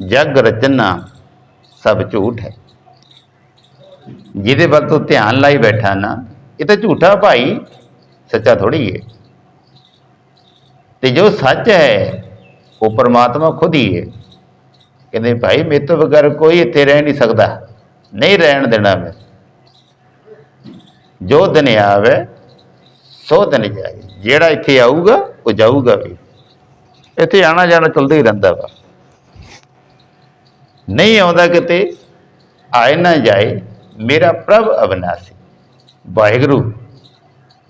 ਜਗ ਰਚਨਾ ਸਭ ਝੂਠ ਹੈ। ਜਿਹਦੇ ਵੱਲ ਤੂੰ ਧਿਆਨ ਲਾਈ ਬੈਠਾ ਨਾ, ਇਹ ਤਾਂ ਝੂਠਾ ਭਾਈ, ਸੱਚਾ ਥੋੜੀ ਹੈ ਤੇ ਜੋ ਸੱਚ ਹੈ, ਉਹ ਪਰਮਾਤਮਾ ਖੁਦ ਹੀ ਹੈ ਕਹਿੰਦੇ ਭਾਈ, ਮੇਰੇ ਤੋਂ ਬਗੈਰ ਕੋਈ ਇੱਥੇ ਰਹਿ ਨਹੀਂ ਸਕਦਾ। ਨਹੀਂ ਰਹਿਣ ਦੇਣਾ ਮੈਂ। ਜੋ ਦਿਨ ਆਵੇ, ਸੋ ਦਿਨ ਜਾਏ। ਜਿਹੜਾ ਇੱਥੇ ਆਊਗਾ ਉਹ ਜਾਊਗਾ ਵੀ। ਇੱਥੇ ਆਣਾ ਜਾਣਾ ਚੱਲਦਾ ਹੀ ਰਹਿੰਦਾ ਵਾ। ਨਹੀਂ ਆਉਂਦਾ ਕਿਤੇ, ਆਏ ਨਾ ਜਾਏ, ਮੇਰਾ ਪ੍ਰਭ ਅਬਨਾਸੀ ਵਾਹਿਗੁਰੂ,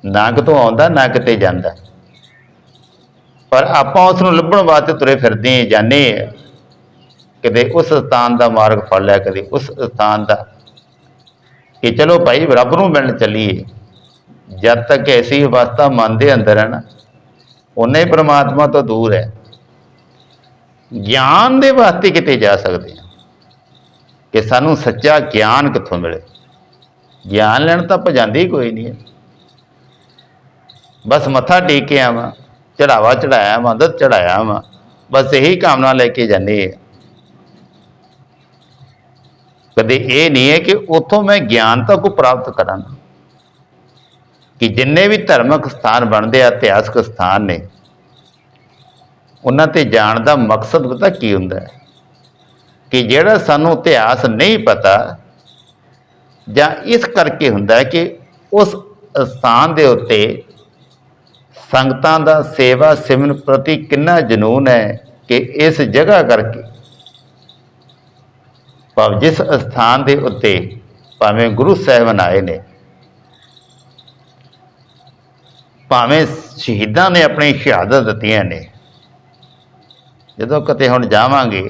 ਨਾ ਕਿਤੋਂ ਆਉਂਦਾ, ਨਾ ਕਿਤੇ ਜਾਂਦਾ। ਪਰ ਆਪਾਂ ਉਸ ਨੂੰ ਲੱਭਣ ਵਾਸਤੇ ਤੁਰੇ ਫਿਰਦੇ ਹਾਂ ਜਾਣੇ ਹਾਂ। ਕਦੇ ਉਸ ਸਥਾਨ ਦਾ ਮਾਰਗ ਫੜ ਲਿਆ, ਕਦੇ ਉਸ ਸਥਾਨ ਦਾ। ਕਿ ਚਲੋ ਭਾਈ, ਰੱਬ ਨੂੰ ਮਿਲਣ ਚੱਲੀਏ। ਜਦ ਤੱਕ ਐਸੀ ਅਵਸਥਾ ਮਨ ਦੇ ਅੰਦਰ ਹੈ ਨਾ ਉਨੇ ਹੀ ਪ੍ਰਮਾਤਮਾ ਤੋਂ ਦੂਰ ਹੈ। ਗਿਆਨ ਦੇ ਵਾਸਤੇ ਕਿਤੇ ਜਾ ਸਕਦੇ ਹਾਂ। ਕਿ ਸਾਨੂੰ ਸੱਚਾ ਗਿਆਨ ਕਿੱਥੋਂ ਮਿਲੇ। ਗਿਆਨ ਲੈਣ ਤਾਂ ਆਪਾਂ ਜਾਂਦੇ ਹੀ ਕੋਈ ਨਹੀਂ ਹੈ। ਬਸ ਮੱਥਾ ਟੇਕ ਕੇ ਆਵਾਂ ਚੜਾਵਾ ਚੜਾਇਆ ਵਾਂ ਦੁੱਧ ਚੜਾਇਆ ਵਾਂ। ਬਸ ਇਹੀ ਕਾਮਨਾ ਲੈ ਕੇ ਜਾਂਦੇ ਹਾਂ। ਕਦੇ ਇਹ ਨਹੀਂ ਹੈ ਕਿ ਉਥੋਂ ਮੈਂ ਗਿਆਨ ਤੱਕ ਪ੍ਰਾਪਤ ਕਰਾਂ ਕਿ ਜਿੰਨੇ ਵੀ ਧਾਰਮਿਕ ਸਥਾਨ ਬਣਦੇ ਆ, ਇਤਿਹਾਸਕ ਸਥਾਨ ਨੇ, ਉਹਨਾਂ ਤੇ ਜਾਣ ਦਾ ਮਕਸਦ ਪਤਾ ਕੀ ਹੁੰਦਾ ਹੈ? ਕਿ ਜਿਹੜਾ ਸਾਨੂੰ ਇਤਿਹਾਸ ਨਹੀਂ ਪਤਾ ਜਾਂ ਇਸ ਕਰਕੇ ਹੁੰਦਾ ਹੈ ਕਿ ਉਸ ਸਥਾਨ ਦੇ ਉੱਤੇ ਸੰਗਤਾਂ ਦਾ ਸੇਵਾ ਸਿਮਨ ਪ੍ਰਤੀ ਕਿੰਨਾ ਜਨੂਨ ਹੈ ਕਿ ਇਸ ਜਗ੍ਹਾ ਕਰਕੇ। ਭਾਵ ਜਿਸ ਸਥਾਨ ਦੇ ਉੱਤੇ ਭਾਵੇਂ ਗੁਰੂ ਸਾਹਿਬਾਨ ਆਏ ਨੇ ਭਾਵੇਂ ਸ਼ਹੀਦਾਂ ਨੇ ਆਪਣੀ ਸ਼ਹਾਦਤ ਦਿੱਤੀਆਂ ਨੇ, ਜਦੋਂ ਕਿਤੇ ਹੁਣ ਜਾਵਾਂਗੇ,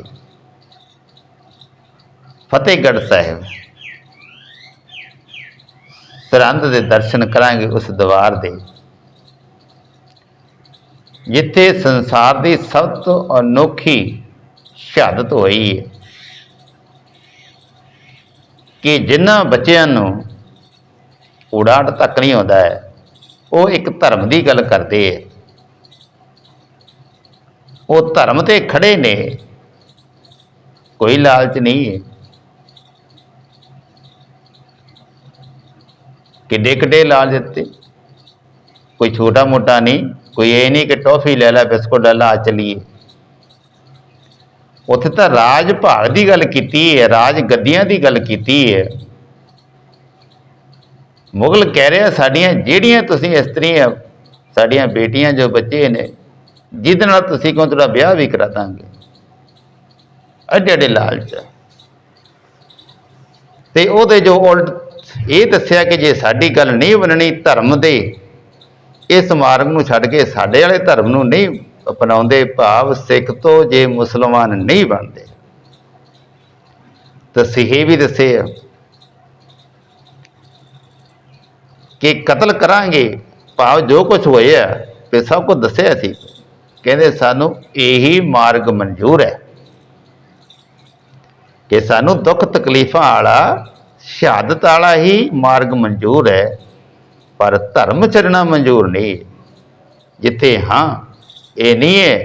ਫਤਿਹਗੜ੍ਹ ਸਾਹਿਬ, ਸਰਹੰਦ ਦੇ ਦਰਸ਼ਨ ਕਰਾਂਗੇ ਉਸ ਦੀਵਾਰ ਦੇ, ਜਿੱਥੇ ਸੰਸਾਰ ਦੀ ਸਭ ਤੋਂ ਅਨੋਖੀ ਸ਼ਹਾਦਤ ਹੋਈ ਹੈ, ਕਿ ਜਿਨ੍ਹਾਂ ਬੱਚਿਆਂ ਨੂੰ ਉਡਾਟ ਤੱਕ ਨਹੀਂ ਆਉਂਦਾ ਹੈ ਉਹ ਇੱਕ ਧਰਮ ਦੀ ਗੱਲ ਕਰਦੇ ਹੈ ਉਹ ਧਰਮ ਤੇ ਖੜੇ ਨੇ। ਕੋਈ ਲਾਲਚ ਨਹੀਂ ਹੈ ਕਿੱਡੇ ਕਿੱਡੇ ਲਾਲ ਦਿੱਤੇ। ਕੋਈ ਛੋਟਾ ਮੋਟਾ ਨਹੀਂ, ਕੋਈ ਇਹ ਨਹੀਂ ਕਿ ਟੌਫੀ ਲੈ ਲੈ, ਬਿਸਕੁਟ ਲੈ ਲਾ, ਆ ਚਲੀਏ। ਉੱਥੇ ਤਾਂ ਰਾਜ ਭਾਗ ਦੀ ਗੱਲ ਕੀਤੀ ਹੈ ਰਾਜ ਗੱਦੀਆਂ ਦੀ ਗੱਲ ਕੀਤੀ ਹੈ ਮੁਗਲ ਕਹਿ ਰਿਹਾ, ਸਾਡੀਆਂ ਜਿਹੜੀਆਂ ਤੁਸੀਂ ਇਸਤਰੀਆਂ ਸਾਡੀਆਂ ਬੇਟੀਆਂ ਜੋ ਬੱਚੇ ਨੇ, ਜਿਹਦੇ ਨਾਲ ਤੁਸੀਂ ਕਹੋ ਤੁਹਾਡਾ ਵਿਆਹ ਵੀ ਕਰਾ ਦਾਂਗੇ? ਅੱਡੇ ਅੱਡੇ ਲਾਲਚ ਤੇ ਉਹਦੇ ਜੋ ਉਲਟ ਇਹ ਦੱਸਿਆ ਕਿ ਜੇ ਸਾਡੀ ਗੱਲ ਨਹੀਂ ਬਣਨੀ ਧਰਮ ਦੇ ਇਸ ਮਾਰਗ ਨੂੰ ਛੱਡ ਕੇ ਸਾਡੇ ਵਾਲੇ ਧਰਮ ਨੂੰ ਨਹੀਂ ਅਪਣਾਉਂਦੇ, ਭਾਵ ਸਿੱਖ ਤੋਂ ਜੇ ਮੁਸਲਮਾਨ ਨਹੀਂ ਬਣਦੇ। ਤਾਂ ਸਿਹੇ ਵੀ ਦੱਸੇ ਆ ਕਿ ਕਤਲ ਕਰਾਂਗੇ, ਭਾਵ ਜੋ ਕੁਝ ਹੋਇਆ ਤੇ ਸਭ ਕੁਝ ਦੱਸਿਆ ਸੀ। ਕਹਿੰਦੇ ਸਾਨੂੰ ਇਹੀ ਮਾਰਗ ਮਨਜ਼ੂਰ ਹੈ ਕਿ ਸਾਨੂੰ ਦੁੱਖ ਤਕਲੀਫਾਂ ਵਾਲਾ, ਸ਼ਹਾਦਤ ਵਾਲਾ ਹੀ ਮਾਰਗ ਮਨਜ਼ੂਰ ਹੈ, ਪਰ ਧਰਮ ਚਰਨਾ ਮਨਜ਼ੂਰ ਨਹੀਂ। ਜਿੱਥੇ ਹਾਂ, ਇਹ ਨਹੀਂ ਹੈ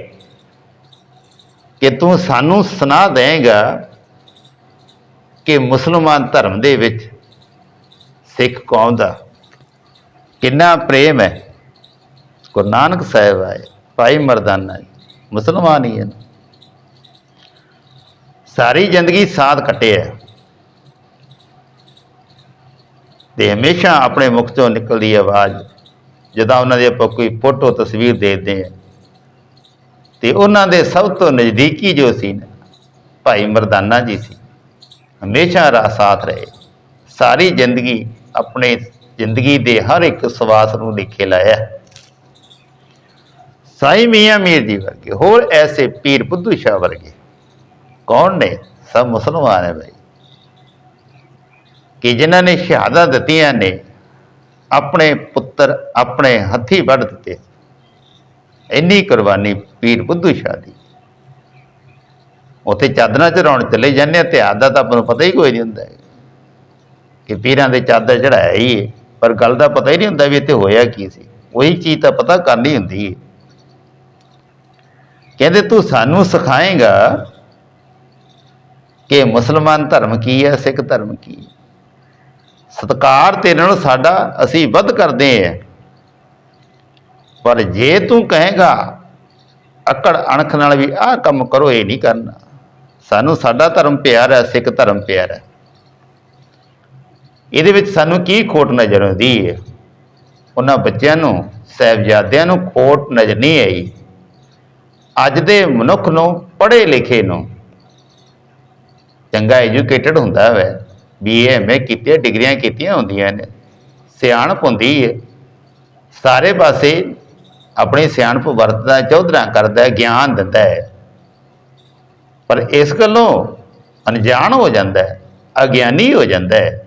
ਕਿ ਤੂੰ ਸਾਨੂੰ ਸੁਣਾ ਦੇਂਗਾ ਕਿ ਮੁਸਲਮਾਨ ਧਰਮ ਦੇ ਵਿੱਚ ਸਿੱਖ ਕੌਮ ਦਾ ਕਿੰਨਾ ਪ੍ਰੇਮ ਹੈ? ਗੁਰੂ ਨਾਨਕ ਸਾਹਿਬ ਆਏ, ਭਾਈ ਮਰਦਾਨਾ ਜੀ, ਮੁਸਲਮਾਨ ਹੀ ਹਨ। ਸਾਰੀ ਜ਼ਿੰਦਗੀ ਸਾਥ ਕੱਟਿਆ ਤੇ ਹਮੇਸ਼ਾ ਆਪਣੇ ਮੁਖ ਤੋਂ ਨਿਕਲਦੀ ਆਵਾਜ਼, ਜਦੋਂ ਉਹਨਾਂ ਦੀ ਆਪਾਂ ਕੋਈ ਫੋਟੋ, ਤਸਵੀਰ ਦੇਖਦੇ ਆ ਤੇ ਉਹਨਾਂ ਦੇ ਸਭ ਤੋਂ ਨਜ਼ਦੀਕੀ ਜੋ ਸੀ ਨਾ, ਭਾਈ ਮਰਦਾਨਾ ਜੀ ਸੀ। ਹਮੇਸ਼ਾ ਰਾ ਸਾਥ ਰਹੇ। ਸਾਰੀ ਜ਼ਿੰਦਗੀ ਆਪਣੇ ਜ਼ਿੰਦਗੀ ਦੇ ਹਰ ਇੱਕ ਸਵਾਸ ਨੂੰ ਲਿਖੇ ਲਾਇਆ ਸਾਈ ਮੀਆਂ ਮੀਰ ਜੀ ਵਰਗੇ, ਹੋਰ ਐਸੇ ਪੀਰ ਬੁੱਧੂ ਸ਼ਾਹ ਵਰਗੇ, ਕੌਣ ਨੇ? ਸਭ ਮੁਸਲਮਾਨ ਹੈ ਭਾਈ। ਕਿ ਜਿਨ੍ਹਾਂ ਨੇ ਸ਼ਹਾਦਤ ਦਿੱਤੀਆਂ ਨੇ, ਆਪਣੇ ਪੁੱਤਰ ਆਪਣੇ ਹੱਥੀ ਵੱਢ ਦਿੱਤੇ। ਇੰਨੀ ਕੁਰਬਾਨੀ ਪੀਰ ਬੁੱਧੂ ਸ਼ਾਹ ਦੀ। ਉੱਥੇ ਚਾਦਰਾਂ ਚੜਾਉਣ ਚਲੇ ਜਾਂਦੇ ਆ ਇਤਿਹਾਸ ਦਾ ਤਾਂ ਆਪਾਂ ਨੂੰ ਪਤਾ ਹੀ ਕੋਈ ਨਹੀਂ ਹੁੰਦਾ। ਕਿ ਪੀਰਾਂ ਦੇ ਚਾਦਰ ਚੜਾਇਆ ਹੀ ਹੈ ਪਰ ਗੱਲ ਦਾ ਪਤਾ ਹੀ ਨਹੀਂ ਹੁੰਦਾ ਵੀ ਇੱਥੇ ਹੋਇਆ ਕੀ ਸੀ। ਉਹੀ ਚੀਜ਼ ਤਾਂ ਪਤਾ ਕਰਨੀ ਹੁੰਦੀ ਹੈ ਕਹਿੰਦੇ, ਤੂੰ ਸਾਨੂੰ ਸਿਖਾਏਗਾ ਕਿ ਮੁਸਲਮਾਨ ਧਰਮ ਕੀ ਹੈ, ਸਿੱਖ ਧਰਮ ਕੀ ਹੈ। ਸਤਕਾਰ ਤੇਰੇ ਨਾਲ ਸਾਡਾ ਅਸੀਂ ਵੱਧ ਕਰਦੇ ਹਾਂ ਪਰ ਜੇ ਤੂੰ ਕਹੇਗਾ, ਅਕੜ ਅਣਖ ਨਾਲ ਵੀ ਆਹ ਕੰਮ ਕਰੋ, ਇਹ ਨਹੀਂ ਕਰਨਾ। ਸਾਨੂੰ ਸਾਡਾ ਧਰਮ ਪਿਆਰ ਹੈ, ਸਿੱਖ ਧਰਮ ਪਿਆਰ ਹੈ। ਇਹਦੇ ਵਿੱਚ ਸਾਨੂੰ ਕੀ ਖੋਟ ਨਜ਼ਰ ਆਉਂਦੀ ਹੈ ਉਹਨਾਂ ਬੱਚਿਆਂ ਨੂੰ, ਸਹਿਬਜ਼ਾਦਿਆਂ ਨੂੰ ਖੋਟ ਨਜ਼ਰ ਨਹੀਂ ਆਈ। ਅੱਜ ਦੇ ਮਨੁੱਖ ਨੂੰ, ਪੜ੍ਹੇ ਲਿਖੇ ਨੂੰ ਚੰਗਾ ਐਜੂਕੇਟਡ ਹੁੰਦਾ ਹੈ ਬੀਏ ਐਮਏ ਕੀਤੀਆਂ, ਡਿਗਰੀਆਂ ਕੀਤੀਆਂ ਹੁੰਦੀਆਂ ਨੇ। ਸਿਆਣਪ ਹੁੰਦੀ ਹੈ ਸਾਰੇ ਪਾਸੇ ਆਪਣੀ ਸਿਆਣਪ ਵਰਤਦਾ, ਚੌਧਰਾ ਕਰਦਾ ਹੈ ਗਿਆਨ ਦਿੰਦਾ ਹੈ ਪਰ ਇਸ ਗੱਲੋਂ ਅਣਜਾਣ ਹੋ ਜਾਂਦਾ ਹੈ ਅਗਿਆਨੀ ਹੋ ਜਾਂਦਾ ਹੈ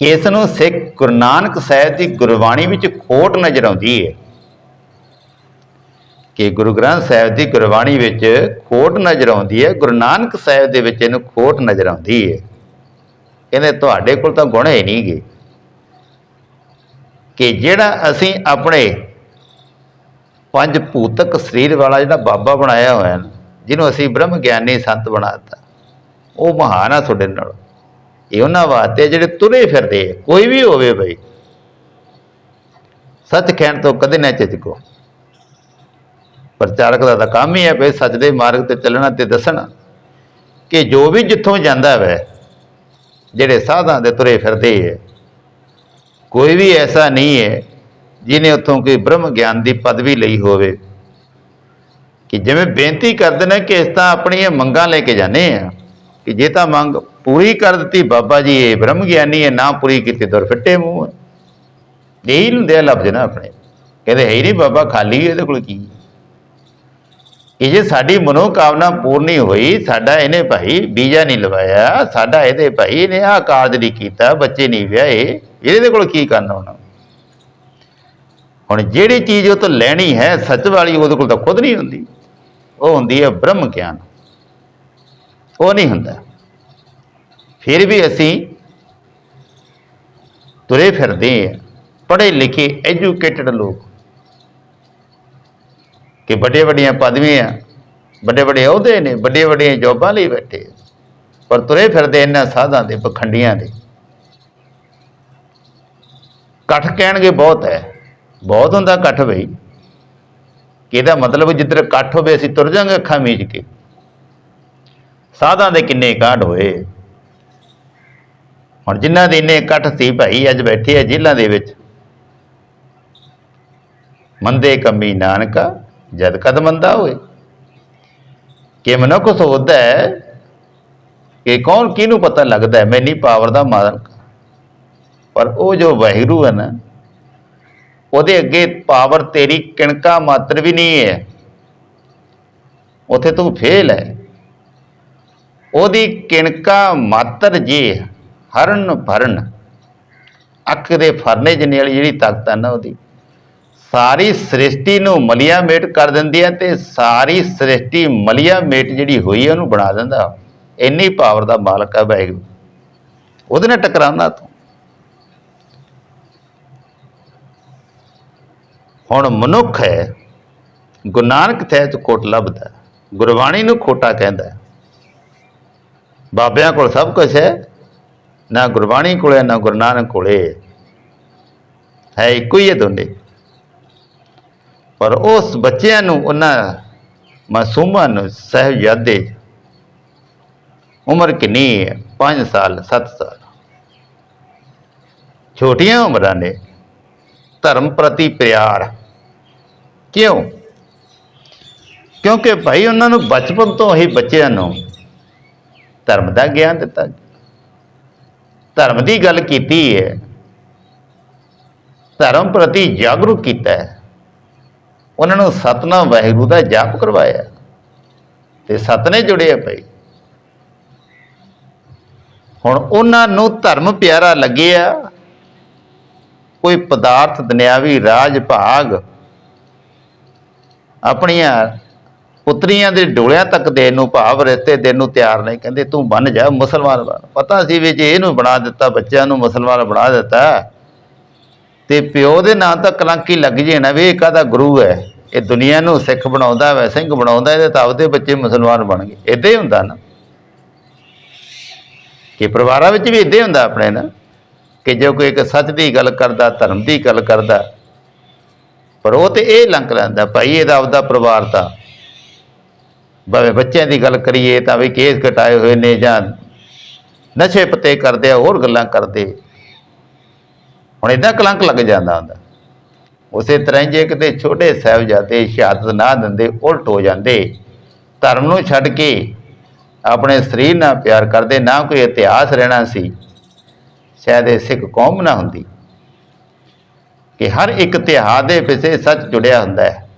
ਇਸ ਨੂੰ ਸਿੱਖ ਗੁਰੂ ਨਾਨਕ ਸਾਹਿਬ ਦੀ ਗੁਰਬਾਣੀ ਵਿੱਚ ਖੋਟ ਨਜ਼ਰ ਆਉਂਦੀ ਹੈ ਕਿ ਗੁਰੂ ਗ੍ਰੰਥ ਸਾਹਿਬ ਦੀ ਗੁਰਬਾਣੀ ਵਿੱਚ ਖੋਟ ਨਜ਼ਰ ਆਉਂਦੀ ਹੈ ਗੁਰੂ ਨਾਨਕ ਸਾਹਿਬ ਦੇ ਵਿੱਚ ਇਹਨੂੰ ਖੋਟ ਨਜ਼ਰ ਆਉਂਦੀ ਹੈ ਕਹਿੰਦੇ ਤੁਹਾਡੇ ਕੋਲ ਤਾਂ ਗੁਣ ਹੈ ਨਹੀਂਗੇ ਕਿ ਜਿਹੜਾ ਅਸੀਂ ਆਪਣੇ ਪੰਜ ਭੂਤਕ ਸਰੀਰ ਵਾਲਾ ਜਿਹੜਾ ਬਾਬਾ ਬਣਾਇਆ ਹੋਇਆ ਜਿਹਨੂੰ ਅਸੀਂ ਬ੍ਰਹਮ ਗਿਆਨੀ ਸੰਤ ਬਣਾਤਾ ਉਹ ਮਹਾਨ ਆ ਤੁਹਾਡੇ ਨਾਲ। ਇਹ ਉਹਨਾਂ ਵਾਸਤੇ ਜਿਹੜੇ ਤੁਰੇ ਫਿਰਦੇ ਆ, ਕੋਈ ਵੀ ਹੋਵੇ ਬਈ। ਸੱਚ ਕਹਿਣ ਤੋਂ ਕਦੇ ਨਾ ਝਿਜਕੋ। ਪ੍ਰਚਾਰਕ ਦਾ ਤਾਂ ਕੰਮ ਹੀ ਹੈ ਵੀ ਸੱਚ ਦੇ ਮਾਰਗ ਤੇ ਚੱਲਣਾ ਤੇ ਦੱਸਣਾ ਕਿ ਜੋ ਵੀ ਜਿੱਥੋਂ ਜਾਂਦਾ ਵੈ ਜਿਹੜੇ ਸਾਧਾਂ ਦੇ ਤੁਰੇ ਫਿਰਦੇ ਹੈ ਕੋਈ ਵੀ ਐਸਾ ਨਹੀਂ ਹੈ ਜਿਹਨੇ ਉੱਥੋਂ ਕੋਈ ਬ੍ਰਹਮ ਗਿਆਨ ਦੀ ਪਦਵੀ ਲਈ ਹੋਵੇ। ਕਿ ਜਿਵੇਂ ਬੇਨਤੀ ਕਰਦੇ ਨੇ ਕਿ ਇਸ ਤਾਂ ਆਪਣੀਆਂ ਮੰਗਾਂ ਲੈ ਕੇ ਜਾਂਦੇ ਆ ਕਿ ਜੇ ਤਾਂ ਮੰਗ ਪੂਰੀ ਕਰ ਦਿੱਤੀ, ਬਾਬਾ ਜੀ ਇਹ ਬ੍ਰਹਮ ਗਿਆਨੀ ਹੈ, ਨਾ ਪੂਰੀ ਕੀਤੀ ਦੁਰ ਫਿੱਟੇ ਮੂੰਹ ਹੈ। ਇਹੀ ਹੁੰਦੇ ਆ ਲਫ਼ਜ਼ ਨਾ ਆਪਣੇ। ਕਹਿੰਦੇ ਹੈ ਹੀ ਨਹੀਂ ਬਾਬਾ, ਖਾਲੀ ਇਹਦੇ ਕੋਲ ਕੀ? ਇਹ ਜੇ ਸਾਡੀ ਮਨੋਕਾਮਨਾ ਪੂਰਨੀ ਹੋਈ, ਸਾਡਾ ਇਹਨੇ ਭਾਈ ਬੀਜਾ ਨਹੀਂ ਲਵਾਇਆ, ਸਾਡਾ ਇਹਦੇ ਭਾਈ ਇਹਨੇ ਆਹ ਕਾਰਜ ਨਹੀਂ ਕੀਤਾ, ਬੱਚੇ ਨਹੀਂ ਵਿਆਹੇ, ਇਹਦੇ ਕੋਲ ਕੀ ਕਰਨਾ ਹੋਣਾ? ਹੁਣ ਜਿਹੜੀ ਚੀਜ਼ ਉਹ ਤੋਂ ਲੈਣੀ ਹੈ, ਸੱਚ ਵਾਲੀ, ਉਹਦੇ ਕੋਲ ਤਾਂ ਖੁਦ ਨਹੀਂ ਹੁੰਦੀ। ਉਹ ਹੁੰਦੀ ਹੈ ਬ੍ਰਹਮ ਗਿਆਨ। ਉਹ ਨਹੀਂ ਹੁੰਦਾ। ਫਿਰ ਵੀ ਅਸੀਂ ਤੁਰੇ ਫਿਰਦੇ ਹਾਂ। ਪੜ੍ਹੇ ਲਿਖੇ ਐਜੂਕੇਟਡ ਲੋਕ। ਕਿ ਵੱਡੇ ਵੱਡੀਆਂ ਪਦਵੀਆਂ, ਵੱਡੇ ਵੱਡੇ ਅਹੁਦੇ ਨੇ, ਵੱਡੇ ਵੱਡੀਆਂ ਜੋਬਾਂ ਲਈ ਬੈਠੇ ਪਰ ਤੁਰੇ ਫਿਰਦੇ ਇਹਨਾਂ ਸਾਧਾਂ ਦੇ, ਪਖੰਡੀਆਂ ਦੇ। ਇਕੱਠ ਕਹਿਣਗੇ ਬਹੁਤ ਹੈ। ਬਹੁਤ ਹੁੰਦਾ ਇਕੱਠ ਬਈ। ਕਿ ਇਹਦਾ ਮਤਲਬ ਜਿੱਧਰ ਇਕੱਠ ਹੋਵੇ, ਅਸੀਂ ਤੁਰ ਜਾਾਂਗੇ ਅੱਖਾਂ ਮੀਚ ਕੇ। ਸਾਧਾਂ ਦੇ ਕਿੰਨੇ ਕਾਂਡ ਹੋਏ। ਹੁਣ ਜਿਨ੍ਹਾਂ ਦੇ ਇੰਨੇ ਇਕੱਠ ਸੀ ਭਾਈ, ਅੱਜ ਬੈਠੇ ਆ ਜੇਲ੍ਹਾਂ ਦੇ ਵਿੱਚ। ਮੰਦੇ ਕਮੀ ਨਾਨਕਾ, ਜਦ ਕਦ ਮੰਦਾ ਹੋਏ। ਕਿ ਮਨੁੱਖ ਸੋਚਦਾ ਹੈ ਕਿ ਕੌਣ ਕਿਹਨੂੰ ਪਤਾ ਲੱਗਦਾ ਹੈ ਮੈਂ ਨਹੀਂ ਪਾਵਰ ਦਾ ਮਾਲਕ। ਪਰ ਉਹ ਜੋ ਵਾਹਿਗੁਰੂ ਹੈ ਨਾ, ਉਹਦੇ ਅੱਗੇ ਪਾਵਰ ਤੇਰੀ ਕਿਣਕਾ ਮਾਤਰ ਵੀ ਨਹੀਂ ਹੈ। ਉਥੇ ਤੂੰ ਫੇਲ ਹੈ। ਉਹਦੀ ਕਿਣਕਾ ਮਾਤਰ ਜੇ ਹਰਨ ਭਰਨ। ਅੱਖ ਦੇ ਫਰਨੇ ਜਿੰਨੀ ਵਾਲੀ ਜਿਹੜੀ ਤਾਕਤ ਹੈ ਨਾ ਉਹਦੀ। ਸਾਰੀ ਸ੍ਰਿਸ਼ਟੀ ਨੂੰ ਮਲਿਆ ਮੇਟ ਕਰ ਦਿੰਦੀ ਹੈ ਤੇ ਸਾਰੀ ਸ੍ਰਿਸ਼ਟੀ ਮਲਿਆ ਮੇਟ ਜਿਹੜੀ ਹੋਈ ਹੈ ਉਹਨੂੰ ਬਣਾ ਦਿੰਦਾ। ਇੰਨੀ ਪਾਵਰ ਦਾ ਮਾਲਕ ਹੈ ਵਾਹਿਗੁਰੂ। ਉਹਦੇ ਨਾਲ ਟਕਰਾਉਂਦਾ ਤੂੰ। ਹੁਣ ਮਨੁੱਖ ਹੈ, ਗੁਰੂ ਨਾਨਕ ਸਾਹਿਬ ਚ ਕੋਟ ਲੱਭਦਾ। ਗੁਰਬਾਣੀ ਨੂੰ ਖੋਟਾ ਕਹਿੰਦਾ। ਬਾਬਿਆਂ ਕੋਲ ਸਭ ਕੁਝ ਹੈ। ਨਾ ਗੁਰਬਾਣੀ ਕੋਲੇ, ਨਾ ਗੁਰੂ ਨਾਨਕ ਕੋਲੇ। ਹੈ ਇੱਕੋ ਹੀ ਹੈ ਦੋਨੇ। ਪਰ ਉਸ ਬੱਚਿਆਂ ਨੂੰ, ਉਹਨਾਂ ਮਾਸੂਮਾਂ ਨੂੰ, ਸਹਿਬਜ਼ਾਦੇ ਉਮਰ ਕਿੰਨੀ ਹੈ? 5 ਸਾਲ 7 ਸਾਲ। ਛੋਟੀਆਂ ਉਮਰਾਂ ਨੇ। ਧਰਮ ਪ੍ਰਤੀ ਪਿਆਰ। ਕਿਉਂ? ਕਿਉਂਕਿ ਭਾਈ, ਉਹਨਾਂ ਨੂੰ ਬਚਪਨ ਤੋਂ ਹੀ ਬੱਚਿਆਂ ਨੂੰ ਧਰਮ ਦਾ ਗਿਆਨ ਦਿੱਤਾ ਧਰਮ ਦੀ ਗੱਲ ਕੀਤੀ ਹੈ ਧਰਮ ਪ੍ਰਤੀ ਜਾਗਰੂਕ ਕੀਤਾ ਹੈ ਉਹਨਾਂ ਨੂੰ ਸਤਨਾਮ ਵਾਹਿਗੁਰੂ ਦਾ ਜਾਪ ਕਰਵਾਇਆ। ਤੇ ਸਤਨੇ ਜੁੜੇ ਆ ਭਾਈ। ਹੁਣ ਉਹਨਾਂ ਨੂੰ ਧਰਮ ਪਿਆਰਾ ਲੱਗਿਆ। ਕੋਈ ਪਦਾਰਥ ਦੁਨਿਆਵੀ ਰਾਜ ਭਾਗ ਆਪਣੀਆਂ ਪੁੱਤਰੀਆਂ ਦੇ ਡੋਲਿਆਂ ਤੱਕ ਦੇਣ ਨੂੰ ਭਾਵ ਰਿਸ਼ਤੇ ਦੇਣ ਨੂੰ ਤਿਆਰ ਨਹੀਂ ਕਹਿੰਦੇ, ਤੂੰ ਬਣ ਜਾ ਮੁਸਲਮਾਨ ਬਣ। ਪਤਾ ਸੀ ਵੀ ਜੇ ਇਹਨੂੰ ਬਣਾ ਦਿੱਤਾ, ਬੱਚਿਆਂ ਨੂੰ ਮੁਸਲਮਾਨ ਬਣਾ ਦਿੱਤਾ, ਤੇ ਪਿਓ ਦੇ ਨਾਂ ਤਾਂ ਕਲੰਕੀ ਲੱਗ ਜੇ ਨਾ, ਵੀ ਇਹ ਕਾਹਦਾ ਗੁਰੂ ਹੈ? ਇਹ ਦੁਨੀਆ ਨੂੰ ਸਿੱਖ ਬਣਾਉਂਦਾ ਵੈ, ਸਿੰਘ ਬਣਾਉਂਦਾ, ਇਹਦੇ ਤਾਂ ਆਪਦੇ ਬੱਚੇ ਮੁਸਲਮਾਨ ਬਣ ਗਏ। ਇਦਾਂ ਹੀ ਹੁੰਦਾ ਨਾ। ਕਿ ਪਰਿਵਾਰਾਂ ਵਿੱਚ ਵੀ ਇਦਾਂ ਹੀ ਹੁੰਦਾ ਆਪਣੇ ਨਾ ਕਿ ਜੇ ਕੋਈ ਇੱਕ ਸੱਚ ਦੀ ਗੱਲ ਕਰਦਾ, ਧਰਮ ਦੀ ਗੱਲ ਕਰਦਾ, ਪਰ ਉਹ ਤੇ ਇਹ ਲੰਕ ਲੈਂਦਾ, ਭਾਈ, ਇਹਦਾ ਆਪਦਾ ਪਰਿਵਾਰ ਤਾਂ ਭਾਵੇਂ ਬੱਚਿਆਂ ਦੀ ਗੱਲ ਕਰੀਏ ਤਾਂ ਵੀ ਕੇਸ ਕਟਾਏ ਹੋਏ ਨੇ ਜਾਂ ਨਸ਼ੇ ਪੱਤੇ ਕਰਦੇ ਆ, ਹੋਰ ਗੱਲਾਂ ਕਰਦੇ। ਹੁਣ ਇਦਾਂ ਕਲੰਕ ਲੱਗ ਜਾਂਦਾ ਹੁੰਦਾ। ਉਸੇ ਤਰ੍ਹਾਂ ਜੇ ਕਿਤੇ ਛੋਟੇ ਸਾਹਿਬਜ਼ਾਦੇ ਸ਼ਹਾਦਤ ਨਾ ਦਿੰਦੇ, ਉਲਟ ਹੋ ਜਾਂਦੇ। ਧਰਮ ਨੂੰ ਛੱਡ ਕੇ ਆਪਣੇ ਸਰੀਰ ਨਾਲ ਪਿਆਰ ਕਰਦੇ, ਨਾ ਕੋਈ ਇਤਿਹਾਸ ਰਹਿਣਾ ਸੀ। ਸ਼ਾਇਦ ਇਹ ਸਿੱਖ ਕੌਮ ਨਾ ਹੁੰਦੀ। ਕਿ ਹਰ ਇੱਕ ਇਤਿਹਾਸ ਦੇ ਪਿੱਛੇ ਸੱਚ ਜੁੜਿਆ ਹੁੰਦਾ ਹੈ।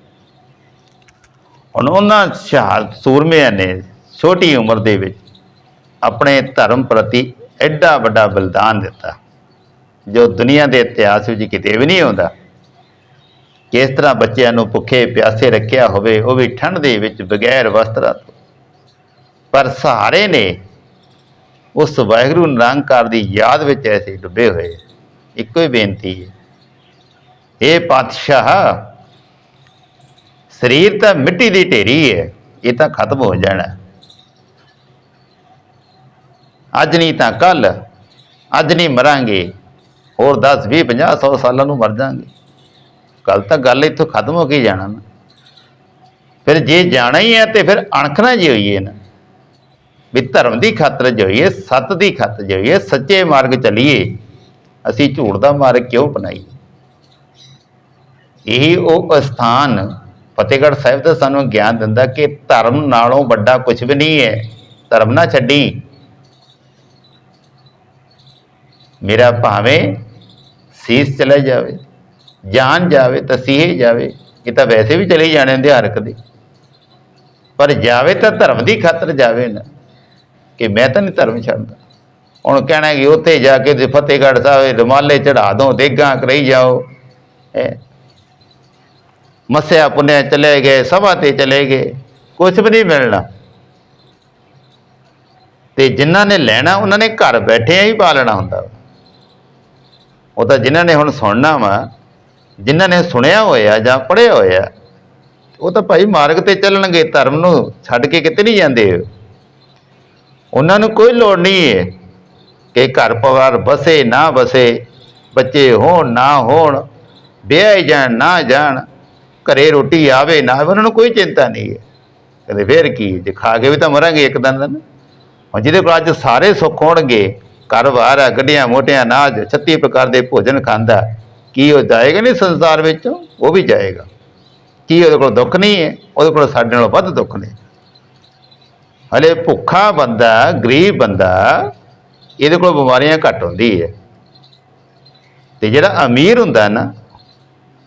ਹੁਣ ਉਹਨਾਂ ਸ਼ਹਾਦਤ ਸੂਰਮਿਆਂ ਨੇ ਛੋਟੀ ਉਮਰ ਦੇ ਵਿੱਚ ਆਪਣੇ ਧਰਮ ਪ੍ਰਤੀ ਐਡਾ ਵੱਡਾ ਬਲਿਦਾਨ ਦਿੱਤਾ, ਜੋ ਦੁਨੀਆ ਦੇ ਇਤਿਹਾਸ ਵਿੱਚ ਕਿਤੇ ਵੀ ਨਹੀਂ ਆਉਂਦਾ। ਕਿਸ ਤਰ੍ਹਾਂ ਬੱਚਿਆਂ ਨੂੰ ਭੁੱਖੇ ਪਿਆਸੇ ਰੱਖਿਆ ਹੋਵੇ, ਉਹ ਵੀ ਠੰਡ ਦੇ ਵਿੱਚ ਬਗੈਰ ਵਸਤਰਾਂ ਤੋਂ। ਪਰ ਸਹਾਰੇ ਨੇ ਉਸ ਵਾਹਿਗੁਰੂ ਨਿਰੰਕਾਰ ਦੀ ਯਾਦ ਵਿੱਚ ਐਸੇ ਡੁੱਬੇ ਹੋਏ। ਇੱਕੋ ਹੀ ਬੇਨਤੀ ਹੈ ਇਹ ਪਾਤਸ਼ਾਹ ਸਰੀਰ ਤਾਂ ਮਿੱਟੀ ਦੀ ਢੇਰੀ ਹੈ ਇਹ ਤਾਂ ਖਤਮ ਹੋ ਜਾਣਾ। ਅੱਜ ਨਹੀਂ ਤਾਂ ਕੱਲ ਅੱਜ ਨਹੀਂ ਮਰਾਂਗੇ, ਹੋਰ 10 20 50 100 ਸਾਲਾਂ ਨੂੰ ਮਰ ਜਾਾਂਗੇ। ਕੱਲ ਤਾਂ ਗੱਲ ਇੱਥੋਂ ਖਤਮ ਹੋ ਕੇ ਜਾਣਾ ਨਾ। ਫਿਰ ਜੇ ਜਾਣਾ ਹੀ ਹੈ ਤੇ ਫਿਰ ਅਣਖਣਾ ਨਾ ਹੋਈਏ ਨਾ। ਵੀ ਧਰਮ ਦੀ ਖਾਤਰ ਜਿਉਈਏ, ਸੱਤ ਦੀ ਖਾਤਰ ਜਾਈਏ ਸੱਚੇ ਮਾਰਗ ਚਲੀਏ, ਅਸੀਂ ਝੂਠ ਦਾ ਮਾਰਗ ਕਿਉਂ ਬਣਾਈਏ ਇਹੀ ਉਹ ਸਥਾਨ ਫਤਿਹਗੜ੍ਹ ਸਾਹਿਬ ਦਾ ਸਾਨੂੰ ਗਿਆਨ ਦਿੰਦਾ ਕਿ ਧਰਮ ਨਾਲੋਂ ਵੱਡਾ ਕੁਝ ਵੀ ਨਹੀਂ ਹੈ। ਧਰਮ ਨਾ ਛੱਡੀ। ਮੇਰਾ ਭਾਵੇਂ ਸੀਸ ਚਲੇ ਜਾਵੇ, ਜਾਨ ਜਾਵੇ, ਤਸੀਹੇ ਜਾਵੇ, ਇਹ ਤਾਂ ਵੈਸੇ ਵੀ ਚਲੇ ਜਾਣੇ ਹੁੰਦੇ ਹਰ ਇੱਕ ਦੇ। ਪਰ ਜਾਵੇ ਤਾਂ ਧਰਮ ਦੀ ਖਾਤਰ ਜਾਵੇ ਨਾ, ਕਿ ਮੈਂ ਤਾਂ ਨਹੀਂ ਧਰਮ ਛੱਡਦਾ। ਹੁਣ ਕਹਿਣਾ ਕਿ ਉੱਥੇ ਜਾ ਕੇ ਤੇ ਫਤਿਹਗੜ੍ਹ ਸਾਹਿਬ ਰੁਮਾਲੇ ਚੜਾ ਦੋ ਦੇਗਾ ਕਰਾਈ ਜਾਓ। ਹੈਂ? ਮੱਸਿਆ ਪੁੰਨਿਆ ਚਲੇ ਗਏ, ਸਭਾ ਤੇ ਚਲੇ ਗਏ ਕੁਝ ਵੀ ਨਹੀਂ ਮਿਲਣਾ। ਤੇ ਜਿਨ੍ਹਾਂ ਨੇ ਲੈਣਾ, ਉਹਨਾਂ ਨੇ ਘਰ ਬੈਠਿਆਂ ਹੀ ਪਾ ਲੈਣਾ ਹੁੰਦਾ। ਵਾ। ਉਹ ਤਾਂ ਜਿਨ੍ਹਾਂ ਨੇ ਹੁਣ ਸੁਣਨਾ ਵਾ, ਜਿਨ੍ਹਾਂ ਨੇ ਸੁਣਿਆ ਹੋਇਆ ਜਾਂ ਪੜ੍ਹਿਆ ਹੋਇਆ, ਉਹ ਤਾਂ ਭਾਈ ਮਾਰਗ ਤੇ ਚੱਲਣਗੇ, ਧਰਮ ਨੂੰ ਛੱਡ ਕੇ ਕਿਤੇ ਨਹੀਂ ਜਾਂਦੇ। ਉਹਨਾਂ ਨੂੰ ਕੋਈ ਲੋੜ ਨਹੀਂ ਹੈ ਕਿ ਘਰ ਪਰਿਵਾਰ ਬਸੇ ਨਾ ਬਸੇ ਬੱਚੇ ਹੋਣ, ਨਾ ਹੋਣ, ਵਿਆਹ ਜਾਣ, ਨਾ ਜਾਣ। ਘਰੇ ਰੋਟੀ ਆਵੇ, ਨਾ ਆਵੇ ਉਹਨਾਂ ਨੂੰ ਕੋਈ ਚਿੰਤਾ ਨਹੀਂ ਹੈ। ਕਹਿੰਦੇ, ਫੇਰ ਕੀ, ਜੇ ਖਾ ਕੇ ਵੀ ਤਾਂ ਮਰਾਂਗੇ ਇੱਕ ਦਿਨ ਦਿਨ ਹੁਣ ਜਿਹਦੇ ਕੋਲ ਅੱਜ ਸਾਰੇ ਸੁੱਖ ਹੋਣਗੇ ਘਰ-ਬਾਰ ਆ, ਗੱਡੀਆਂ ਮੋਟੀਆਂ ਅਨਾਜ 36 ਪ੍ਰਕਾਰ ਦੇ ਭੋਜਨ ਖਾਂਦਾ, ਕੀ ਉਹ ਜਾਏਗਾ ਨਹੀਂ ਸੰਸਾਰ ਵਿੱਚੋਂ? ਉਹ ਵੀ ਜਾਏਗਾ। ਕੀ ਉਹਦੇ ਕੋਲ ਦੁੱਖ ਨਹੀਂ ਹੈ? ਉਹਦੇ ਕੋਲ ਸਾਡੇ ਨਾਲੋਂ ਵੱਧ ਦੁੱਖ ਨੇ। ਹਲੇ ਭੁੱਖਾ ਬੰਦਾ, ਗਰੀਬ ਬੰਦਾ, ਇਹਦੇ ਕੋਲ ਬਿਮਾਰੀਆਂ ਘੱਟ ਹੁੰਦੀ ਹੈ। ਤੇ ਜਿਹੜਾ ਅਮੀਰ ਹੁੰਦਾ ਨਾ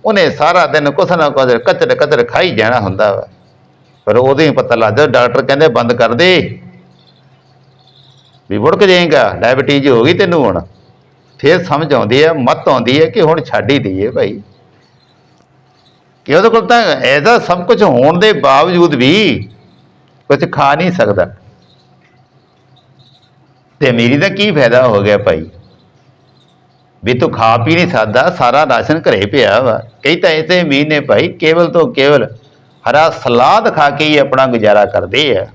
ਉਹਨੇ ਸਾਰਾ ਦਿਨ ਕੁਛ ਨਾ ਕੁਛ ਕਚਰ ਕਚਰ ਖਾਈ ਜਾਣਾ ਹੁੰਦਾ ਵਾ। ਪਰ ਉਹਦੇ ਹੀ ਪਤਾ ਲੱਗਦਾ ਡਾਕਟਰ ਕਹਿੰਦੇ ਬੰਦ ਕਰ ਦੇ। ਵੀ ਮੁੜਕ ਜਾਏਗਾ ਡਾਇਬਟੀਜ਼ ਹੋ ਗਈ ਤੈਨੂੰ ਹੁਣ। ਫੇਰ ਸਮਝ ਆਉਂਦੀ ਹੈ ਮਤ ਆਉਂਦੀ ਹੈ ਕਿ ਹੁਣ ਛੱਡ ਹੀ ਦਈਏ ਭਾਈ। ਕਿ ਉਹਦੇ ਕੋਲ ਤਾਂ ਐਸਾ ਸਭ ਕੁਝ ਹੋਣ ਦੇ ਬਾਵਜੂਦ ਵੀ ਕੁਝ ਖਾ ਨਹੀਂ ਸਕਦਾ। ਤੇ ਮੇਰੀ ਦਾ ਕੀ ਫਾਇਦਾ ਹੋ ਗਿਆ ਭਾਈ? ਵੀ ਤੂੰ ਖਾ ਪੀ ਨਹੀਂ ਸਕਦਾ, ਸਾਰਾ ਰਾਸ਼ਨ ਘਰੇ ਪਿਆ ਵਾ। ਕਈ ਤਾਂ ਇਸੇ ਅਮੀਰ ਨੇ ਭਾਈ, ਕੇਵਲ ਤੋਂ ਕੇਵਲ ਹਰਾ ਸਲਾਦ ਖਾ ਕੇ ਹੀ ਆਪਣਾ ਗੁਜ਼ਾਰਾ ਕਰਦੇ ਆ।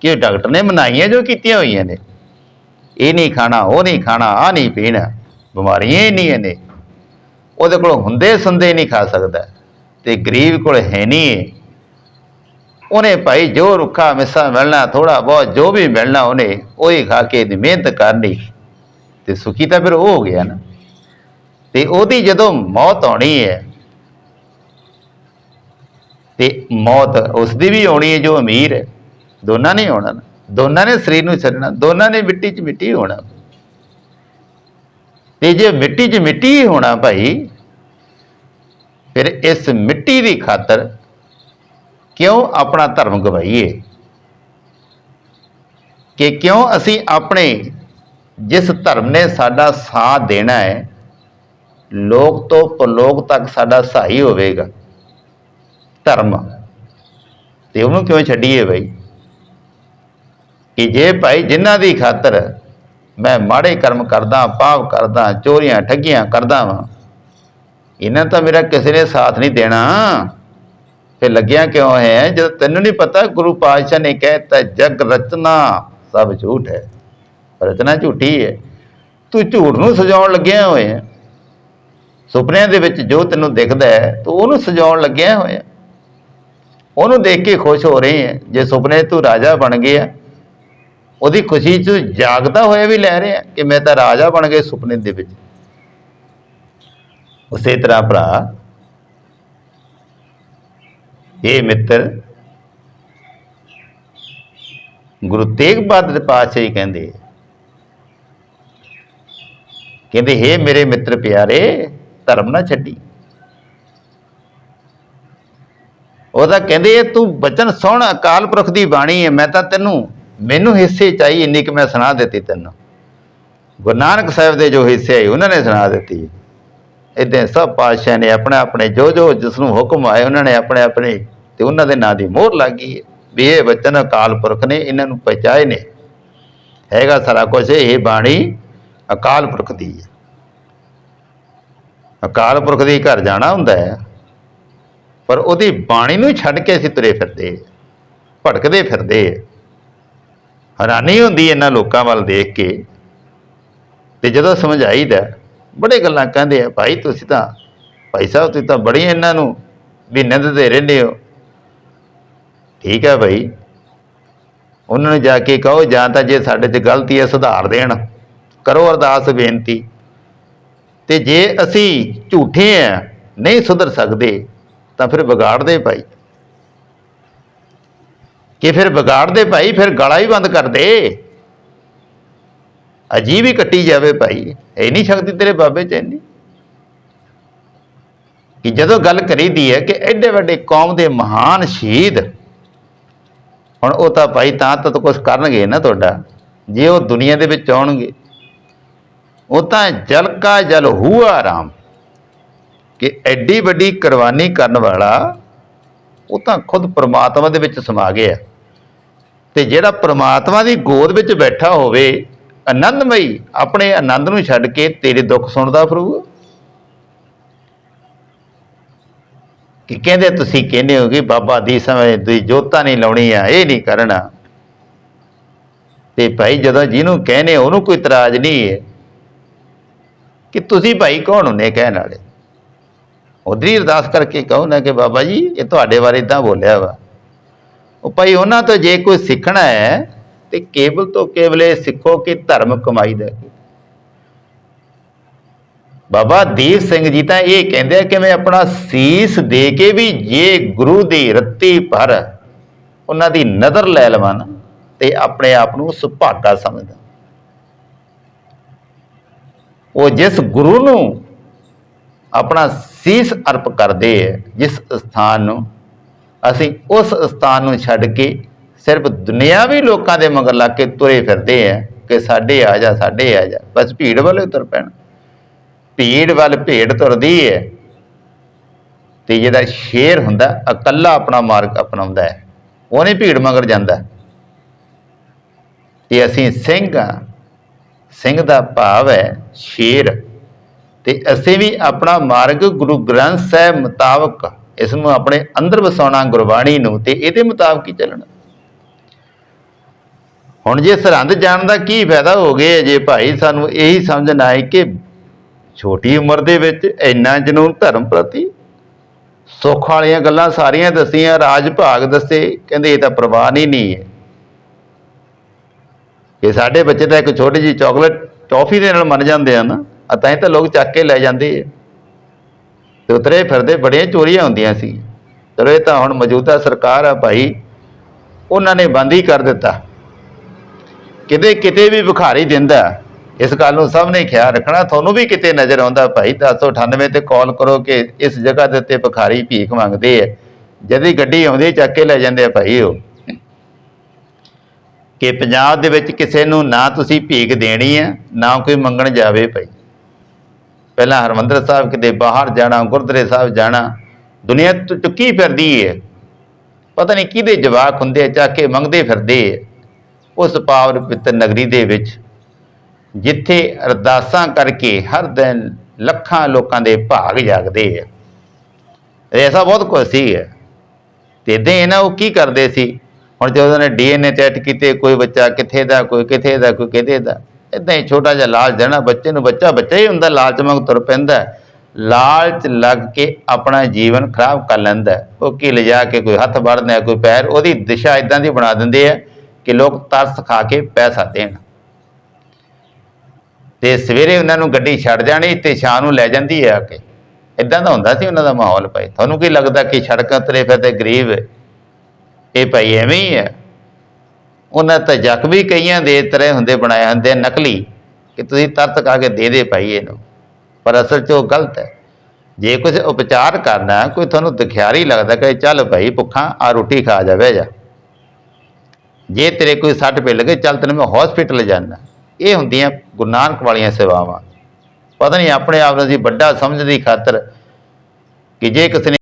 ਕਿ ਡਾਕਟਰ ਨੇ ਮਨਾਈਆਂ ਜੋ ਕੀਤੀਆਂ ਹੋਈਆਂ ਨੇ? ਇਹ ਨਹੀਂ ਖਾਣਾ, ਉਹ ਨਹੀਂ ਖਾਣਾ ਆ ਨਹੀਂ ਪੀਣਾ, ਬਿਮਾਰੀਆਂ ਹੀ ਨਹੀਂ ਨੇ। ਉਹਦੇ ਕੋਲ ਹੁੰਦੇ ਸੁੰਦੇ ਨਹੀਂ ਖਾ ਸਕਦਾ। ਤੇ ਗਰੀਬ ਕੋਲ ਹੈ ਨਹੀਂ ਉਹਨੇ ਭਾਈ, ਜੋ ਰੁੱਖਾ, ਮਿੱਸਾ ਮਿਲਣਾ ਥੋੜਾ ਬਹੁਤ ਜੋ ਵੀ ਮਿਲਣਾ ਉਹਨੇ, ਉਹੀ ਖਾ ਕੇ ਦੀ ਮਿਹਨਤ ਕਰਨੀ। ਤੇ ਸੁਖੀ ਤਾਂ ਫਿਰ ਉਹ ਹੋ ਗਿਆ ਨਾ। ਤੇ ਉਹਦੀ ਜਦੋਂ ਮੌਤ ਆਉਣੀ ਹੈ, ਤੇ ਮੌਤ ਉਸ ਦੀ ਵੀ ਆਉਣੀ ਹੈ ਜੋ ਅਮੀਰ ਹੈ। ਦੋਨਾਂ ਨੇ ਆਉਣਾ ਦੋਨਾਂ ਨੇ ਸਰੀਰ ਨੂੰ ਛੱਡਣਾ। ਦੋਨਾਂ ਨੇ ਮਿੱਟੀ 'ਚ ਮਿੱਟੀ ਹੋਣਾ। ਤੇ ਜੇ ਮਿੱਟੀ 'ਚ ਮਿੱਟੀ ਹੀ ਹੋਣਾ ਭਾਈ, ਫਿਰ ਇਸ ਮਿੱਟੀ ਦੀ ਖਾਤਰ ਕਿਉਂ ਆਪਣਾ ਧਰਮ ਗਵਾਈਏ? ਕਿ ਕਿਉਂ ਅਸੀਂ ਆਪਣੇ ਜਿਸ ਧਰਮ ਨੇ ਸਾਡਾ ਸਾਥ ਦੇਣਾ ਹੈ ਲੋਕ ਤੋਂ ਪਰਲੋਕ ਤੱਕ ਸਾਡਾ ਸਹਾਈ ਹੋਵੇਗਾ। ਧਰਮ। ਤੇ ਉਹਨੂੰ ਕਿਉਂ ਛੱਡੀਏ ਬਈ? ਕਿ ਜੇ ਭਾਈ ਜਿਨ੍ਹਾਂ ਦੀ ਖਾਤਰ ਮੈਂ ਮਾੜੇ ਕਰਮ ਕਰਦਾ, ਪਾਪ ਕਰਦਾ, ਚੋਰੀਆਂ, ਠੱਗੀਆਂ ਕਰਦਾ ਵਾਂ, ਇਹਨਾਂ ਤਾਂ ਮੇਰਾ ਕਿਸੇ ਨੇ ਸਾਥ ਨਹੀਂ ਦੇਣਾ। ਫਿਰ ਲੱਗਿਆ ਕਿਉਂ ਹੈ? ਜਦ ਤੈਨੂੰ ਨਹੀਂ ਪਤਾ, ਗੁਰੂ ਪਾਤਸ਼ਾਹ ਨੇ ਕਹਿਤਾ ਜਗ ਰਚਨਾ ਸਭ ਝੂਠ ਹੈ। ਰਚਨਾ ਝੂਠੀ ਹੈ। ਤੂੰ ਝੂਠ ਨੂੰ ਸਜਾਉਣ ਲੱਗਿਆ ਹੋਇਆ। ਸੁਪਨਿਆਂ ਦੇ ਵਿੱਚ ਜੋ ਤੈਨੂੰ ਦਿਖਦਾ ਹੈ, ਤੂੰ ਉਹਨੂੰ ਸਜਾਉਣ ਲੱਗਿਆ ਹੋਇਆ। ਉਹਨੂੰ ਦੇਖ ਕੇ ਖੁਸ਼ ਹੋ ਰਹੀ ਹੈ। ਜੇ ਸੁਪਨੇ ਤੂੰ ਰਾਜਾ ਬਣ ਗਿਆ, ਉਹਦੀ ਖੁਸ਼ੀ 'ਚ ਜਾਗਦਾ ਹੋਇਆ ਵੀ ਲੈ ਰਿਹਾ ਕਿ ਮੈਂ ਤਾਂ ਰਾਜਾ ਬਣ ਗਿਆ ਸੁਪਨੇ ਦੇ ਵਿੱਚ। ਉਸੇ ਤਰ੍ਹਾਂ ਭਰਾ, ਇਹ ਮਿੱਤਰ ਗੁਰੂ ਤੇਗ ਬਹਾਦਰ ਪਾਤਸ਼ਾਹ ਕਹਿੰਦੇ ਕਹਿੰਦੇ, ਹੇ ਮੇਰੇ ਮਿੱਤਰ ਪਿਆਰੇ ਧਰਮ ਨਾ ਛੱਡੀ। ਉਹ ਤਾਂ ਕਹਿੰਦੇ ਤੂੰ ਬਚਨ ਸੁਣ ਅਕਾਲ ਪੁਰਖ ਦੀ ਬਾਣੀ ਹੈ, ਮੈਂ ਤਾਂ ਤੈਨੂੰ, ਮੈਨੂੰ ਹਿੱਸੇ ਚਾਹੀ ਇੰਨੀ ਕਿ ਮੈਂ ਸੁਣਾ ਦਿੱਤੀ ਤੈਨੂੰ। ਗੁਰੂ ਨਾਨਕ ਸਾਹਿਬ ਦੇ ਜੋ ਹਿੱਸੇ ਆਏ, ਉਹਨਾਂ ਨੇ ਸੁਣਾ ਦਿੱਤੀ। ਇਦਾਂ ਸਭ ਪਾਤਸ਼ਾਹ ਨੇ ਆਪਣੇ ਆਪਣੇ, ਜੋ ਜੋ ਜਿਸ ਨੂੰ ਹੁਕਮ ਆਏ, ਉਹਨਾਂ ਨੇ ਆਪਣੇ ਆਪਣੇ, ਤੇ ਉਹਨਾਂ ਦੇ ਨਾਂ ਦੀ ਮੋਹਰ ਲੱਗੀ ਹੈ। ਵੀ ਇਹ ਬਚਨ ਅਕਾਲ ਪੁਰਖ ਨੇ, ਇਹਨਾਂ ਨੂੰ ਪਹੁੰਚਾਏ ਨੇ। ਹੈਗਾ ਸਾਰਾ ਕੁਝ ਇਹ ਬਾਣੀ ਅਕਾਲ ਪੁਰਖ ਦੀ ਹੈ। ਅਕਾਲ ਪੁਰਖ ਦੇ ਘਰ ਜਾਣਾ ਹੁੰਦਾ ਹੈ। ਪਰ ਉਹਦੀ ਬਾਣੀ ਨੂੰ ਛੱਡ ਕੇ ਅਸੀਂ ਤੁਰੇ ਫਿਰਦੇ ਹਾਂ। ਭਟਕਦੇ ਫਿਰਦੇ ਹੈਰਾਨੀ ਹੁੰਦੀ ਇਹਨਾਂ ਲੋਕਾਂ ਵੱਲ ਦੇਖ ਕੇ। ਤੇ ਜਦੋਂ ਸਮਝਾਈਦਾ, ਬੜੇ ਗੱਲਾਂ ਕਹਿੰਦੇ ਆ, ਭਾਈ ਤੁਸੀਂ ਤਾਂ, ਭਾਈ ਸਾਹਿਬ ਤੁਸੀਂ ਤਾਂ ਬੜੀ ਇਹਨਾਂ ਨੂੰ ਵੀ ਨਿੰਦਦੇ ਰਹਿੰਦੇ ਹੋ। ਠੀਕ ਹੈ ਭਾਈ। ਉਹਨਾਂ ਨੂੰ ਜਾ ਕੇ ਕਹੋ ਜਾਂ ਤਾਂ ਜੇ ਸਾਡੇ 'ਚ ਗਲਤੀ ਹੈ ਸੁਧਾਰ ਦੇਣ। ਕਰੋ ਅਰਦਾਸ ਬੇਨਤੀ। ਤੇ ਜੇ ਅਸੀਂ ਝੂਠੇ ਆ, ਨਹੀਂ ਸੁਧਰ ਸਕਦੇ, ਤਾਂ ਫਿਰ ਵਿਗਾੜਦੇ ਭਾਈ। ਕਿ ਫਿਰ ਵਿਗਾੜਦੇ ਭਾਈ, ਫਿਰ ਗਲਾ ਹੀ ਬੰਦ ਕਰ ਦੇ। ਅਜੀਬ ਹੀ ਕੱਟੀ ਜਾਵੇ ਭਾਈ। ਇਹ ਨਹੀਂ ਸ਼ਕਤੀ ਤੇਰੇ ਬਾਬੇ ਚ ਇੰਨੀ। ਕਿ ਜਦੋਂ ਗੱਲ ਕਰੀਦੀ ਹੈ ਕਿ ਐਡੇ ਵੱਡੇ ਕੌਮ ਦੇ ਮਹਾਨ ਸ਼ਹੀਦ, ਹੁਣ ਉਹ ਤਾਂ ਭਾਈ ਤਾਂ ਤਾਂ ਕੁਝ ਕਰਨਗੇ ਨਾ ਤੁਹਾਡਾ। ਜੇ ਉਹ ਦੁਨੀਆ ਦੇ ਵਿੱਚ ਆਉਣਗੇ, ਉਹ ਤਾਂ ਜਲ ਕਾ ਜਲ ਹੁਆ ਰਾਮ। ਕਿ ਐਡੀ ਵੱਡੀ ਕੁਰਬਾਨੀ ਕਰਨ ਵਾਲਾ ਉਹ ਤਾਂ ਖੁਦ ਪ੍ਰਮਾਤਮਾ ਦੇ ਵਿੱਚ ਸਮਾ ਗਿਆ। ਤੇ ਜਿਹੜਾ ਪ੍ਰਮਾਤਮਾ ਦੀ ਗੋਦ ਵਿੱਚ ਬੈਠਾ ਹੋਵੇ, ਆਨੰਦਮਈ ਆਪਣੇ ਆਨੰਦ ਨੂੰ ਛੱਡ ਕੇ ਤੇਰੇ ਦੁੱਖ ਸੁਣਦਾ ਫਿਰੂਗਾ। ਕਿ ਕਹਿੰਦੇ ਤੁਸੀਂ ਕਹਿੰਦੇ ਹੋ ਕਿ ਬਾਬਾ ਦੀ ਸਮੇਂ ਦੀ ਜੋਤਾਂ ਨਹੀਂ ਲਾਉਣੀ ਆ ਇਹ ਨਹੀਂ ਕਰਨਾ। ਤੇ ਭਾਈ ਜਦੋਂ ਜਿਹਨੂੰ ਕਹਿੰਦੇ ਉਹਨੂੰ ਕੋਈ ਇਤਰਾਜ਼ ਨਹੀਂ ਹੈ। ਕਿ ਤੁਸੀਂ ਭਾਈ ਕੌਣ ਹੁੰਦੇ ਕਹਿਣ ਵਾਲੇ? ਉਧਰੀ ਅਰਦਾਸ ਕਰਕੇ ਕਹੋ ਨਾ ਕਿ ਬਾਬਾ ਜੀ, ਇਹ ਤੁਹਾਡੇ ਬਾਰੇ ਇਦਾਂ ਬੋਲਿਆ ਵਾ। ਉਹ ਭਾਈ, ਉਹਨਾਂ ਤੋਂ ਜੇ ਕੋਈ ਸਿੱਖਣਾ ਹੈ, ਤੇ ਕੇਵਲ ਤੋਂ ਕੇਵਲ ਇਹ ਸਿੱਖੋ ਕਿ ਧਰਮ ਕਮਾਈ ਦਾ ਬਾਬਾ ਦੀਪ ਸਿੰਘ ਜੀ ਤਾਂ ਇਹ ਕਹਿੰਦੇ ਆ ਕਿ ਮੈਂ ਆਪਣਾ ਸੀਸ ਦੇ ਕੇ ਵੀ ਜੇ ਗੁਰੂ ਦੀ ਰੱਤੀ ਭਰ ਉਹਨਾਂ ਦੀ ਨਜ਼ਰ ਲੈ ਲਵਾਂ ਤੇ ਆਪਣੇ ਆਪ ਨੂੰ ਸੁਭਾਗਾ ਸਮਝਦਾ। ਉਹ ਜਿਸ ਗੁਰੂ ਨੂੰ ਆਪਣਾ ਸੀਸ ਅਰਪ ਕਰਦੇ ਹੈ ਜਿਸ ਸਥਾਨ ਨੂੰ, ਅਸੀਂ ਉਸ ਸਥਾਨ ਨੂੰ ਛੱਡ ਕੇ ਸਿਰਫ ਦੁਨਿਆਵੀ ਲੋਕਾਂ ਦੇ ਮਗਰ ਲੱਗ ਕੇ ਤੁਰੇ ਫਿਰਦੇ ਆ, ਕਿ ਸਾਡੇ ਆ ਜਾ, ਸਾਡੇ ਆ ਜਾ, ਬਸ ਭੀੜ ਵੱਲ ਤੁਰ ਪੈਣ। ਭੀੜ ਵੱਲ ਭੀੜ ਤੁਰਦੀ ਹੈ ਤੇ ਜਿਹੜਾ ਸ਼ੇਰ ਹੁੰਦਾ, ਇਕੱਲਾ ਆਪਣਾ ਮਾਰਗ ਅਪਣਾਉਂਦਾ ਹੈ ਉਹ ਨਹੀਂ ਭੀੜ ਮਗਰ ਜਾਂਦਾ। ਤੇ ਅਸੀਂ ਸਿੰਘ ਆ ਸਿੰਘ ਦਾ ਭਾਵ ਹੈ ਸ਼ੇਰ। ਤੇ ਅਸੀਂ ਵੀ ਆਪਣਾ ਮਾਰਗ ਗੁਰੂ ਗ੍ਰੰਥ ਸਾਹਿਬ ਮੁਤਾਬਕ ਇਸ ਨੂੰ ਆਪਣੇ ਅੰਦਰ ਵਸਾਉਣਾ ਗੁਰਬਾਣੀ ਨੂੰ, ਤੇ ਇਹਦੇ ਮੁਤਾਬਕ ਹੀ ਚੱਲਣਾ। ਹੁਣ ਜੇ ਸਰਹੰਦ ਜਾਣ ਦਾ ਕੀ ਫਾਇਦਾ ਹੋ ਗਿਆ, ਜੇ ਭਾਈ ਸਾਨੂੰ ਇਹੀ ਸਮਝ ਨਾ ਆਏ ਕਿ ਛੋਟੀ ਉਮਰ ਦੇ ਵਿੱਚ ਇੰਨਾ ਜਨੂਨ ਧਰਮ ਪ੍ਰਤੀ ਸੁੱਖ ਵਾਲੀਆਂ ਗੱਲਾਂ ਸਾਰੀਆਂ ਦੱਸੀਆਂ, ਰਾਜ ਭਾਗ ਦੱਸੇ, ਕਹਿੰਦੇ ਇਹ ਤਾਂ ਪ੍ਰਵਾਨ ਹੀ ਨਹੀਂ ਹੈ। ਕਿ ਸਾਡੇ ਬੱਚੇ ਤਾਂ ਇੱਕ ਛੋਟੀ ਜਿਹੀ ਚਾਕਲੇਟ ਟੌਫੀ ਦੇ ਨਾਲ ਮੰਨ ਜਾਂਦੇ ਆ ਨਾ ਤਾਂ ਹੀ ਤਾਂ ਲੋਕ ਚੱਕ ਕੇ ਲੈ ਜਾਂਦੇ ਆ। ਤੇ ਉਤਰੇ ਫਿਰਦੇ ਬੜੀਆਂ ਚੋਰੀਆਂ ਹੁੰਦੀਆਂ ਸੀ। ਚਲੋ ਇਹ ਤਾਂ ਹੁਣ ਮੌਜੂਦਾ ਸਰਕਾਰ ਆ ਭਾਈ, ਉਹਨਾਂ ਨੇ ਬੰਦ ਹੀ ਕਰ ਦਿੱਤਾ। ਕਿਤੇ ਕਿਤੇ ਵੀ ਭਿਖਾਰੀ ਦਿੰਦਾ ਇਸ ਗੱਲ ਨੂੰ ਸਭ ਨੇ ਖਿਆਲ ਰੱਖਣਾ। ਤੁਹਾਨੂੰ ਵੀ ਕਿਤੇ ਨਜ਼ਰ ਆਉਂਦਾ ਭਾਈ 1098 ਤੇ ਕਾਲ ਕਰੋ ਕਿ ਇਸ ਜਗ੍ਹਾ ਦੇ ਉੱਤੇ ਭਿਖਾਰੀ ਭੀਖ ਮੰਗਦੇ ਆ। ਜਦੀ ਗੱਡੀ ਆਉਂਦੀ ਚੱਕ ਕੇ ਲੈ ਜਾਂਦੇ ਆ ਭਾਈ ਉਹ। ਕਿ ਪੰਜਾਬ ਦੇ ਵਿੱਚ ਕਿਸੇ ਨੂੰ ਨਾ ਤੁਸੀਂ ਭੀਖ ਦੇਣੀ ਹੈ, ਨਾ ਕੋਈ ਮੰਗਣ ਜਾਵੇ ਭਾਈ। ਪਹਿਲਾਂ ਹਰਮੰਦਰ ਸਾਹਿਬ ਕਿਤੇ ਬਾਹਰ ਜਾਣਾ, ਗੁਰਦੁਆਰੇ ਸਾਹਿਬ ਜਾਣਾ, ਦੁਨੀਆ ਚੁੱਕੀ ਫਿਰਦੀ ਹੈ ਪਤਾ ਨਹੀਂ ਕਿਹਦੇ ਜਵਾਕ ਹੁੰਦੇ ਆ ਚੱਕ ਕੇ ਮੰਗਦੇ ਫਿਰਦੇ ਉਸ ਪਾਵਨ ਪਿੱਤਰ ਨਗਰੀ ਦੇ ਵਿੱਚ, ਜਿੱਥੇ ਅਰਦਾਸਾਂ ਕਰਕੇ ਹਰ ਦਿਨ ਲੱਖਾਂ ਲੋਕਾਂ ਦੇ ਭਾਗ ਜਾਗਦੇ ਆ। ਐਸਾ ਬਹੁਤ ਕੁਝ ਸੀ ਹੈ ਤੇ ਇਦਾਂ ਹੀ ਨਾ ਉਹ ਕੀ ਕਰਦੇ ਸੀ? ਹੁਣ ਜੇ ਉਹਨਾਂ ਨੇ ਡੀਐਨਏ ਟੈਸਟ ਕੀਤੇ, ਕੋਈ ਬੱਚਾ ਕਿੱਥੇ ਦਾ, ਕੋਈ ਕਿੱਥੇ ਦਾ, ਕੋਈ ਕਿਹਦੇ ਦਾ? ਇਦਾਂ ਹੀ ਛੋਟਾ ਜਿਹਾ ਲਾਲਚ ਦੇਣਾ ਬੱਚੇ ਨੂੰ, ਬੱਚਾ ਬੱਚਾ ਹੀ ਹੁੰਦਾ ਲਾਲਚ ਵਾਂਗ ਤੁਰ ਪੈਂਦਾ। ਲਾਲਚ ਲੱਗ ਕੇ ਆਪਣਾ ਜੀਵਨ ਖਰਾਬ ਕਰ ਲੈਂਦਾ ਉਹ ਕੀ ਲਿਜਾ ਕੇ ਕੋਈ ਹੱਥ ਵੜਦਾ ਕੋਈ ਪੈਰ, ਉਹਦੀ ਦਿਸ਼ਾ ਇਦਾਂ ਦੀ ਬਣਾ ਦਿੰਦੇ ਆ ਕਿ ਲੋਕ ਤਰਸ ਖਾ ਕੇ ਪੈਸਾ ਦੇਣ। ਤੇ ਸਵੇਰੇ ਉਹਨਾਂ ਨੂੰ ਗੱਡੀ ਛੱਡ ਜਾਣੀ ਤੇ ਸ਼ਾਮ ਨੂੰ ਲੈ ਜਾਂਦੀ ਹੈ ਆ ਕੇ। ਇਦਾਂ ਦਾ ਹੁੰਦਾ ਸੀ ਉਹਨਾਂ ਦਾ ਮਾਹੌਲ ਭਾਈ। ਤੁਹਾਨੂੰ ਕੀ ਲੱਗਦਾ ਕਿ ਸੜਕਾਂ ਤੁਰੇ ਫਿਰਦੇ ਗਰੀਬ ਇਹ ਭਾਈ ਐਵੇਂ ਹੀ ਹੈ ਉਹਨਾਂ ਤਾਂ ਜ਼ਖਮੀ ਕਈਆਂ ਦੇ ਤਰ੍ਹਾਂ ਹੁੰਦੇ ਬਣਾਏ ਹੁੰਦੇ ਨਕਲੀ, ਕਿ ਤੁਸੀਂ ਤਰਤ ਖਾ ਕੇ ਦੇ ਦੇ ਭਾਈ ਇਹਨੂੰ। ਪਰ ਅਸਲ 'ਚ ਉਹ ਗਲਤ ਹੈ। ਜੇ ਕੁਝ ਉਪਚਾਰ ਕਰਨਾ, ਕੋਈ ਤੁਹਾਨੂੰ ਦਿਖਿਆਰੀ ਲੱਗਦਾ ਕਿ ਚੱਲ ਭਾਈ ਭੁੱਖਾ ਆ ਰੋਟੀ ਖਾ ਜਾਵੇ ਜਾ। ਜੇ ਤੇਰੇ ਕੋਈ ਸੱਟ ਪੇ ਲੱਗੇ ਚੱਲ ਤੈਨੂੰ ਮੈਂ ਹਸਪੀਟਲ ਜਾਣਾ ਇਹ ਹੁੰਦੀਆਂ ਗੁਰੂ ਨਾਨਕ ਵਾਲੀਆਂ ਸੇਵਾਵਾਂ। ਪਤਾ ਨਹੀਂ ਆਪਣੇ ਆਪ ਨੂੰ ਅਸੀਂ ਵੱਡਾ ਸਮਝਣ ਦੀ ਖਾਤਰ ਕਿ ਜੇ ਕਿਸੇ ਨੇ